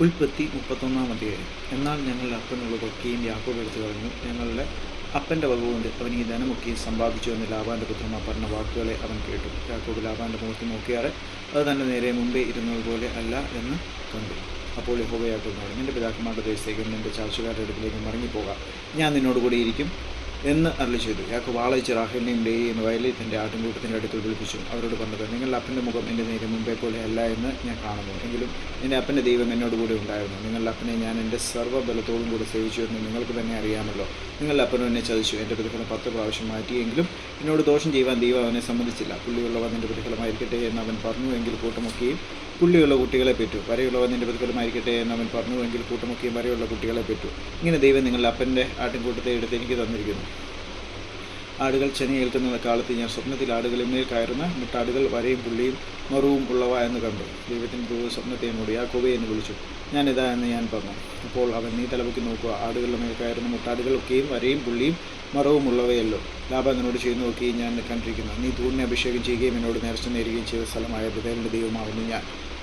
ഉൽപ്പത്തി മുപ്പത്തൊന്നാം അധ്യായം. എന്നാൽ ഞങ്ങളുടെ അപ്പനുള്ളതൊക്കെയും യാക്കോബ് എടുത്തു കളഞ്ഞു. ഞങ്ങളുടെ അപ്പന്റെ വകവുകൊണ്ട് അവൻ ഈ ധനമൊക്കെയും സമ്പാദിച്ചു എന്ന് ലാബാന്റെ പുത്രന്മാർ പറഞ്ഞ വാക്കുകളെ അവൻ കേട്ടു. യാക്കോബ് ലാബാന്റെ മുഖത്ത് നോക്കിയാറെ അത് തന്റെ നേരെ മുമ്പേ ഇരുന്നതുപോലെ അല്ല എന്ന് കണ്ടു. അപ്പോൾ യഹോവ യാക്കോബിനോട് നിന്റെ പിതാക്കന്മാരുടെ ദേശത്തേക്കും നിന്റെ ചാർച്ചക്കാരുടെ അടുക്കിലേക്കും മടങ്ങിപ്പോകാം. ഞാൻ നിന്നോട് കൂടി ഇരിക്കും. എന്ന് അരളി ചെയ്തു. യാക്കോബ് ആളയച്ച് റാഹലിനെയും ലേയെയും വയലേറ്റിന്റെ തന്റെ ആട്ടിൻകൂട്ടത്തിന്റെ അടുത്ത് വിളിപ്പിച്ചു. അവരോട് പറഞ്ഞത് നിങ്ങളുടെ അപ്പന്റെ മുഖം എന്റെ നേരെ മുമ്പേ പോലെ അല്ല എന്ന് ഞാൻ കാണുന്നു. എങ്കിലും എന്റെ അപ്പന്റെ ദൈവം എന്നോട് കൂടെ ഉണ്ടായിരുന്നു. നിങ്ങളുടെ അപ്പനെ ഞാൻ എന്റെ സർവബലത്തോടും കൂടെ സേവിച്ചു എന്ന് നിങ്ങൾക്ക് തന്നെ അറിയാമല്ലോ. നിങ്ങളുടെ അപ്പനും എന്നെ ചതിച്ചു. എന്റെ പ്രതിഫലം പത്ത് പ്രാവശ്യം മാറ്റിയെങ്കിലും എന്നോട് ദോഷം ചെയ്യുവാൻ ദൈവം അവനെ സമ്മതിച്ചില്ല. പുള്ളിയുള്ളവൻ എന്റെ പ്രതിഫലമായിരിക്കട്ടെ എന്ന് അവൻ പറഞ്ഞു. എങ്കിൽ കൂട്ടമൊക്കെയും പുള്ളിയുള്ള കുട്ടികളെ പെറ്റു. വരെയുള്ളവൻ നിന്റെ പ്രതിഫലമായിരിക്കട്ടെ എന്ന് അവൻ പറഞ്ഞു എങ്കിൽ കൂട്ടമൊക്കെയും വരെയുള്ള കുട്ടികളെ പെറ്റു. ഇങ്ങനെ ദൈവം നിങ്ങളുടെ അപ്പന്റെ ആട്ടിൻകൂട്ടത്തെ എടുത്ത് എനിക്ക് തന്നിരിക്കുന്നു. ആടുകൾ ചെനയേൽക്കുന്ന കാലത്ത് ഞാൻ സ്വപ്നത്തിൽ ആടുകളിന്മേൽ കയറുന്ന മുട്ടാടുകൾ വരയും പുള്ളിയും മറുവും ഉള്ളവ എന്ന് കണ്ടു. ദൈവത്തിന്റെ ദൂത സ്വപ്നത്തെ എന്നോട് യാക്കോബെ എന്ന് വിളിച്ചു. ഞാൻ ഇതാ എന്ന് ഞാൻ പറഞ്ഞു. അപ്പോൾ അവൻ നീ തലപൊക്കി നോക്കുക. ആടുകളുടെ മേൽ കയറുന്ന മുട്ടാടുകളൊക്കെയും വരയും പുള്ളിയും മറവും ഉള്ളവയല്ലോ. ലാഭം എന്നോട് നോക്കുകയും ഞാൻ കണ്ടിരിക്കുന്നു. നീ തൂണിനെ അഭിഷേകം ചെയ്യുകയും എന്നോട് നേർച്ച നേരുകയും ചെയ്ത സ്ഥലമായ ബദലിന്റെ ദൈവമാവുന്നു ഞാൻ.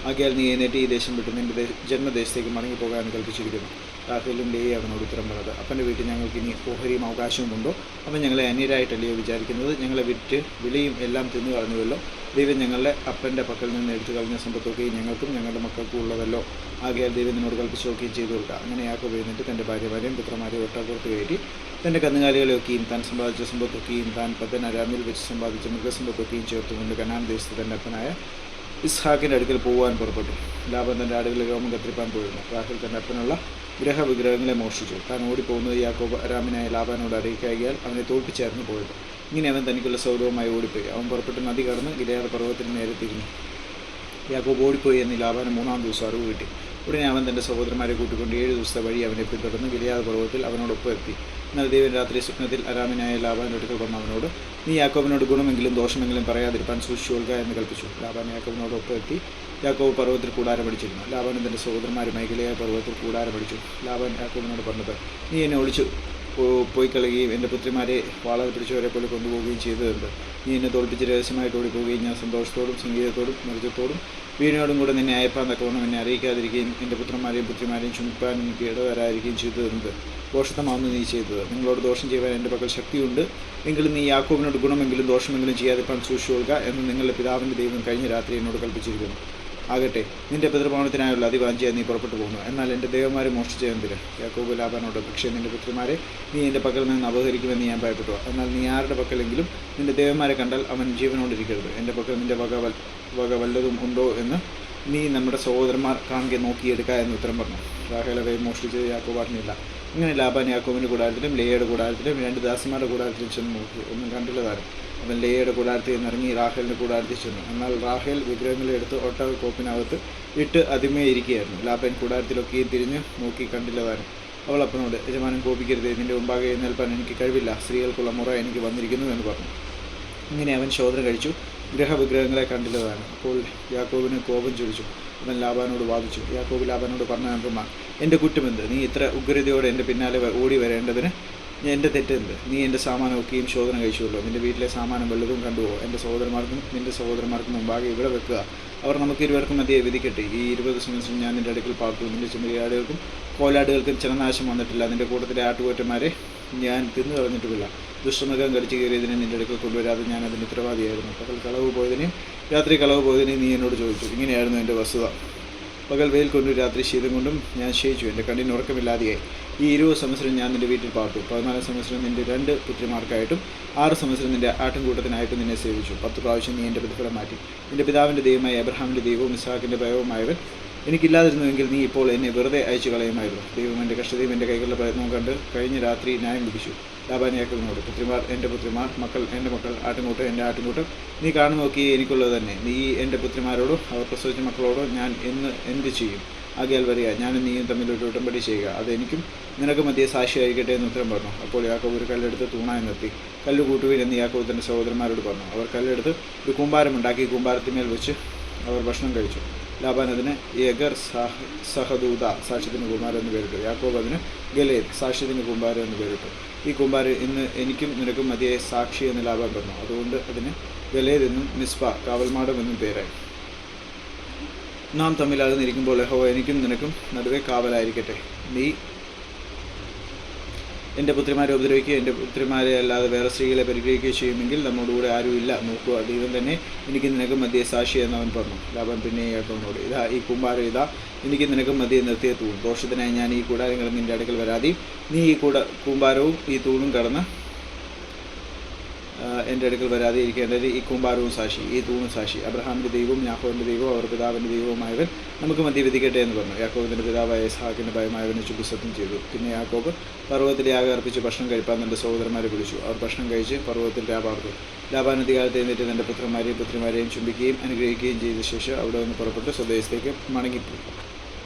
ആകിയാൽ നീ എഴുന്നേറ്റ് ഈ ദേശം വിട്ട് നിന്റെ ദേ- ജന്മദേശത്തേക്ക് മടങ്ങിപ്പോകാൻ കൽപ്പിച്ചിരിക്കുന്നു. രാഹേലും ലേ അവനോട് ഉത്തരം പറഞ്ഞത് അപ്പന്റെ വീട്ടിൽ ഞങ്ങൾക്ക് ഇനി ഓഹരിയും അവകാശവുമുണ്ടോ അവൻ ഞങ്ങളെ അന്യരായിട്ടല്ലയോ വിചാരിക്കുന്നത്? ഞങ്ങളെ വിറ്റ് വിലയും എല്ലാം തിന്നു കളഞ്ഞുവല്ലോ. ദൈവം ഞങ്ങളുടെ അപ്പന്റെ പക്കൽ നിന്ന് എടുത്തു കളഞ്ഞ സമ്പത്തൊക്കെയും ഞങ്ങൾക്കും ഞങ്ങളുടെ മക്കൾക്കും ഉള്ളതല്ലോ. ആകയാൽ ദൈവം നിന്നോട് കൽപ്പിച്ച് നോക്കുകയും ചെയ്തു കൊടുക്കുക അങ്ങനെ യാക്കോബ് എഴുന്നിട്ട് തന്റെ ഭാര്യമാരെയും പുത്രമാരെയും ഒട്ടപ്പുറത്ത് കയറ്റി തന്റെ കന്നുകാലികളെയൊക്കെയും താൻ സമ്പാദിച്ച സമ്പത്തൊക്കെയും താൻ പത്തൻ അരാമിൽ വെച്ച് സമ്പാദിച്ച മൃഗസമ്പത്തൊക്കെയും ചേർത്തുകൊണ്ട് കനാൻ ദേശത്ത് തന്റെ അപ്പനായ ഇസ്ഹാക്കിന്റെ അടുക്കൽ പോകുവാൻ പുറപ്പെട്ടു. ലാബൻ തന്റെ ആടുകളിൽ രോമം കത്തിരിപ്പാൻ പോയിരുന്നു. റാഹൽ തന്റെ അപ്പനുള്ള ഗ്രഹവിഗ്രഹങ്ങളെ മോഷിച്ചു താൻ ഓടിപ്പോകുന്നത് യാക്കോബ് അരാമിനായ ലാബാനോട് അറിയിക്കാകിയാൽ അവനെ തോൽപ്പിച്ചായിരുന്നു പോയത്. ഇങ്ങനെ അവൻ തനിക്കുള്ള സൗരവുമായി ഓടിപ്പോയി. അവൻ പുറപ്പെട്ട് നദി കടന്ന് ഗിലയാട് പർവതത്തിന് നേരെ തിരിഞ്ഞു യാക്കോബ് ഓടിപ്പോയി എന്ന് ലാബാന് മൂന്നാം ദിവസം അറിവ് കിട്ടി. ഉടനെ അവൻ തന്റെ സഹോദരന്മാരെ കൂട്ടിക്കൊണ്ട് ഏഴ് ദിവസത്തെ വഴി അവനെ പിന്തുടർന്ന് ഗിലിയാദ് പർവതത്തിൽ അവനോടൊപ്പം എത്തി. എന്നാൽ ദൈവൻ രാത്രി സ്വപ്നത്തിൽ അരാമിനായ ലാബാന്റെ അടുക്കൽ വന്ന അവനോട് നീ യാക്കോബിനോട് ഗുണമെങ്കിലും ദോഷമെങ്കിലും പറയാതിരിക്കാൻ സൂക്ഷിച്ചുകൊള്ളുക എന്ന് കൽപ്പിച്ചു ലാബാൻ യാക്കോബിനോടൊപ്പം എത്തി. യാക്കോബ് പർവതത്തിൽ കൂടാരം പഠിച്ചിരുന്നു ലാബാൻ തന്റെ സഹോദരന്മാരുമായി ഗിലയായ പർവതത്തിൽ കൂടാരം പഠിച്ചു ലാബാൻ യാക്കോബിനോട് പറഞ്ഞത് നീ എന്നെ ഒളിച്ചു പോയി കളയുകയും എന്റെ പുത്രിമാരെ വാളാതെ പിടിച്ചവരെ പോലെ കൊണ്ടുപോവുകയും ചെയ്തതുണ്ട് നീ എന്നെ തോൽപ്പിച്ച് രഹസ്യമായിട്ട് ഓടിപ്പോവുകയും ഞാൻ സന്തോഷത്തോടും സംഗീതത്തോടും നൃത്തത്തോടും വീടിനോടും കൂടെ നിന്നെ അയപ്പാൻ തക്കവണ്ണം എന്നെ അറിയിക്കാതിരിക്കുകയും എന്റെ പുത്രന്മാരെയും പുത്രിമാരെയും ചുമപ്പാൻ എനിക്ക് ഇടവരാതിരിക്കുകയും തരുന്നത്. ദോഷത്തമാവുന്നു നീ ചെയ്തത്. നിങ്ങളോട് ദോഷം ചെയ്യാൻ എന്റെ പക്കൽ ശക്തിയുണ്ട്. എങ്കിലും നീ യാക്കോബിനോട് ഗുണമെങ്കിലും ദോഷമെങ്കിലും ചെയ്യാതിരിപ്പാൻ സൂക്ഷിച്ചുകൊള്ളുക എന്ന് നിങ്ങളുടെ പിതാവിന്റെ ദൈവം കഴിഞ്ഞ രാത്രി എന്നോട് കൽപ്പിച്ചിരിക്കുന്നു. ആകട്ടെ നിന്റെ പിതൃഭവനത്തിനായുള്ള അതിവാഞ്ചിയായി നീ പുറപ്പെട്ടു പോകുന്നു. എന്നാൽ എന്റെ ദേവന്മാരെ മോഷ്ടിച്ച എന്തിന്? യാക്കോബ് ലാബാനോട് പക്ഷേ നിന്റെ പുത്രിമാരെ നീ എന്റെ പക്കൽ നിന്ന് അപഹരിക്കുമെന്ന് ഞാൻ ഭയപ്പെട്ടു. എന്നാൽ നീ ആരുടെ പക്കലെങ്കിലും നിന്റെ ദേവന്മാരെ കണ്ടാൽ അവൻ ജീവനോടിരിക്കരുത്. എന്റെ പക്കൽ നിന്റെ വക വൽ വക വല്ലതും ഉണ്ടോ എന്ന് നീ നമ്മുടെ സഹോദരന്മാർ കാണുക നോക്കിയെടുക്കുക എന്ന് ഉത്തരം പറഞ്ഞു. റാഹേലവയെ മോഷ്ടിച്ചത് യാക്കോബ് അറിഞ്ഞില്ല. ഇങ്ങനെ ലാബാൻ യാക്കോബിന്റെ കൂടാരത്തിലും ലേയുടെ കൂടാരത്തിലും രണ്ട് ദാസന്മാരുടെ കൂടാരത്തിലും ചെന്ന് നോക്കി. ഒന്നും കണ്ടില്ല താരം. അവൻ ലേയുടെ കൂടാരത്തിൽ നിന്ന് ഇറങ്ങി റാഹേലിന്റെ കൂടാരത്തിൽ ചെന്നു. എന്നാൽ റാഹേൽ വിഗ്രഹങ്ങളെ എടുത്ത് ഒട്ടക കോപ്പിനകത്ത് ഇട്ട് അതിമേ ഇരിക്കുകയായിരുന്നു. ലാബൻ കൂടാരത്തിലൊക്കെയും തിരിഞ്ഞ് നോക്കി കണ്ടില്ലതാനും. അവൾ അപ്പനോട് യജമാനം കോപിക്കരുത് നിന്റെ മുമ്പാകെ എഴുന്നേൽപ്പാൻ എനിക്ക് കഴിവില്ല. സ്ത്രീകൾക്കുള്ള മുറ എനിക്ക് വന്നിരിക്കുന്നു എന്ന് പറഞ്ഞു. ഇങ്ങനെ അവൻ ശോധന കഴിച്ചു. ഗ്രഹവിഗ്രഹങ്ങളെ കണ്ടില്ലതാണ് അപ്പോൾ യാക്കോബിന് കോപം ചൊരിച്ചു അവൻ ലാബാനോട് വാദിച്ചു. യാക്കോബ് ലാബാനോട് പറഞ്ഞ എന്തെന്നാ എന്റെ കുറ്റമെന്ത്? നീ ഇത്ര ഉഗ്രതയോടെ എന്റെ പിന്നാലെ ഓടി വരേണ്ടതിന് എന്റെ തെറ്റെന്ത് നീ എന്റെ സാമാനമൊക്കെയും ശോധന കഴിച്ചുവല്ലോ നിന്റെ വീട്ടിലെ സാമാനം വല്ലതും കണ്ടുവോ എന്റെ സഹോദരന്മാർക്കും നിന്റെ സഹോദരന്മാർക്കും മുമ്പാകെ ഇവിടെ വെക്കുക. അവർ നമുക്ക് ഇരുവർക്കും മതിയെ വിധിക്കട്ടെ. ഈ ഇരുപത് സംവത്സരം ഞാൻ നിന്റെ അടുക്കൽ പാർത്തു നിന്റെ ചുമലിയാടുകൾക്കും കോലാടുകൾക്കും ചിലനാശം വന്നിട്ടില്ല. നിന്റെ കൂട്ടത്തിലെ ആട്ടുകൂറ്റന്മാരെ ഞാൻ തിന്നു കളഞ്ഞിട്ടുമില്ല ദുഷ്ടമൃഗം കടിച്ചു കയറിയതിനെ നിന്റെ അടുക്കൽ കൊണ്ടുവരാതെ ഞാൻ അതിന് ഉത്തരവാദിയായിരുന്നു. പകൽ കളവ് പോയതിനെയും രാത്രി കളവ് പോയതിനെയും നീ എന്നോട് ചോദിച്ചു. ഇങ്ങനെയായിരുന്നു എന്റെ വസ്തുത. പകൽ വെയിൽ കൊണ്ടും രാത്രി ശീതം കൊണ്ടും ഞാൻ ക്ഷയിച്ചു. എന്റെ കണ്ണിന് ഉറക്കമില്ലാതെയായി. ഈ ഇരുപത് സംവത്സരം ഞാൻ നിന്റെ വീട്ടിൽ പാർത്തു. പതിനാല് സംവത്സരം നിന്റെ രണ്ട് പുത്രിമാർക്കായിട്ടും ആറ് സംവത്സരം നിന്റെ ആട്ടിൻകൂട്ടത്തിനായിട്ടും നിന്നെ സേവിച്ചു. പത്ത് പ്രാവശ്യം നീ എന്റെ പ്രതിഫലം മാറ്റി. നിന്റെ പിതാവിന്റെ ദൈവമായ എബ്രഹാമിന്റെ ദൈവവും ഇസാഖിന്റെ ഭയവുമായവൻ എനിക്കില്ലാതിരുന്നുവെങ്കിൽ നീ ഇപ്പോൾ എന്നെ വെറുതെ അയച്ചു കളയുമായിരുന്നു. ദൈവം എന്റെ കഷ്ടതയും എന്റെ കൈകളുടെ പ്രയത്നവും കണ്ട് കഴിഞ്ഞ രാത്രി ന്യായം ലഭിച്ചു. ലാബാനിയാക്കലിനോട് പുത്രിമാർ എന്റെ പുത്രിമാർ മക്കൾ എന്റെ മക്കൾ ആട്ടുംകൂട്ട് എന്റെ ആട്ടുംകൂട്ട് നീ കാണു നോക്കി എനിക്കുള്ളത് തന്നെ. നീ എന്റെ പുത്രിമാരോടോ അവർ പ്രസവിച്ച മക്കളോടോ ഞാൻ എന്ന് എന്ത് ചെയ്യും? ആകിയാൽ വരിക ഞാനും നീയും തമ്മിൽ ഒരു ഉടമ്പടി ചെയ്യുക. അതെനിക്കും നിനക്ക് മധ്യേ സാക്ഷിയായിരിക്കട്ടെ എന്ന് ഉത്തരം പറഞ്ഞു. അപ്പോൾ യാക്കോബ് ഒരു കല്ലെടുത്ത് തൂണായി നിർത്തി. കല്ല് കൂട്ടുവിൻ എന്ന് യാക്കോബ് തന്റെ സഹോദരന്മാരോട് പറഞ്ഞു. അവർ കല്ലെടുത്ത് ഒരു കൂമ്പാരമുണ്ടാക്കി കൂമ്പാരത്തിന്മേൽ വെച്ച് അവർ ഭക്ഷണം കഴിച്ചു. ലാബാൻ അതിന് യഗർ സഹ സഹദൂത സാക്ഷ്യത്തിന് കുമാരൻ എന്ന് പേരിട്ടു. യാക്കോബ് അതിന് ഗലേദ് സാക്ഷ്യത്തിന് കുമാരൻ എന്ന് പേരിട്ടു. ഈ കുമാരൻ ഇന്ന് എനിക്കും നിനക്കും മതിയായ സാക്ഷി എന്ന് ലാബാൻ പറഞ്ഞു. അതുകൊണ്ട് അതിന് ഗലേദ് എന്നും മിസ്ബ കാവൽമാടം എന്നും പേരായി. നാം തമ്മിൽ അകന്നിരിക്കുമ്പോൾ യഹോവ എനിക്കും നിനക്കും നടുവേ കാവലായിരിക്കട്ടെ. നീ എന്റെ പുത്രിമാരെ ഉപദ്രവിക്കുകയും എന്റെ പുത്രിമാരെ അല്ലാതെ വേറെ സ്ത്രീകളെ പരിഗ്രഹിക്കുകയും ചെയ്യുമെങ്കിൽ നമ്മോടുകൂടെ ആരുമില്ല. നോക്കുക ദൈവം തന്നെ എനിക്ക് നിനക്ക് മധ്യേ സാക്ഷി എന്നവൻ പറഞ്ഞു. ലാഭൻ പിന്നെ ഏട്ടനോട് ഇതാ ഈ കുമ്പാരം ഇതാ. എനിക്ക് നിനക്ക് മധ്യേ നിർത്തിയ തൂൺ. ദോഷത്തിനായി ഞാൻ ഈ കൂടാരങ്ങളും നിന്റെ അടുക്കൽ വരാതെയും നീ ഈ കൂട കൂമ്പാരവും ഈ തൂണും കടന്ന് എന്റെ അടുക്കൽ വരാതെ ഇരിക്കേണ്ടത് ഈ കുമ്പാരവും സാക്ഷി ഈ തൂണും സാക്ഷി അബ്രഹാമിന്റെ ദൈവവും യാക്കോവിന്റെ ദൈവവും അവർ പിതാവിന്റെ ദൈവവുമായവൻ നമുക്ക് മതി വിധിക്കട്ടെ എന്ന് പറഞ്ഞു. യാക്കോവിന്റെ പിതാവായ ഇസ്ഹാക്കിന്റെ ഭയമായവനെ ശുഭസത്വം ചെയ്തു. പിന്നെ യാക്കോബ് പർവതത്തിൽ യാഗം അർപ്പിച്ച് ഭക്ഷണം കഴിപ്പാൻ തന്റെ സഹോദരന്മാരെ വിളിച്ചു. അവർ ഭക്ഷണം കഴിച്ച് പർവതത്തിൽ ലാഭാർത്തു ലാഭാനധികാലത്ത് എന്നിട്ട് തന്റെ പുത്രന്മാരെയും പുത്രിമാരെയും ചുംബിക്കുകയും അനുഗ്രഹിക്കുകയും ചെയ്ത ശേഷം അവിടെ നിന്ന് പുറപ്പെട്ട്. സ്വദേശത്തേക്ക് മടങ്ങിപ്പോയി.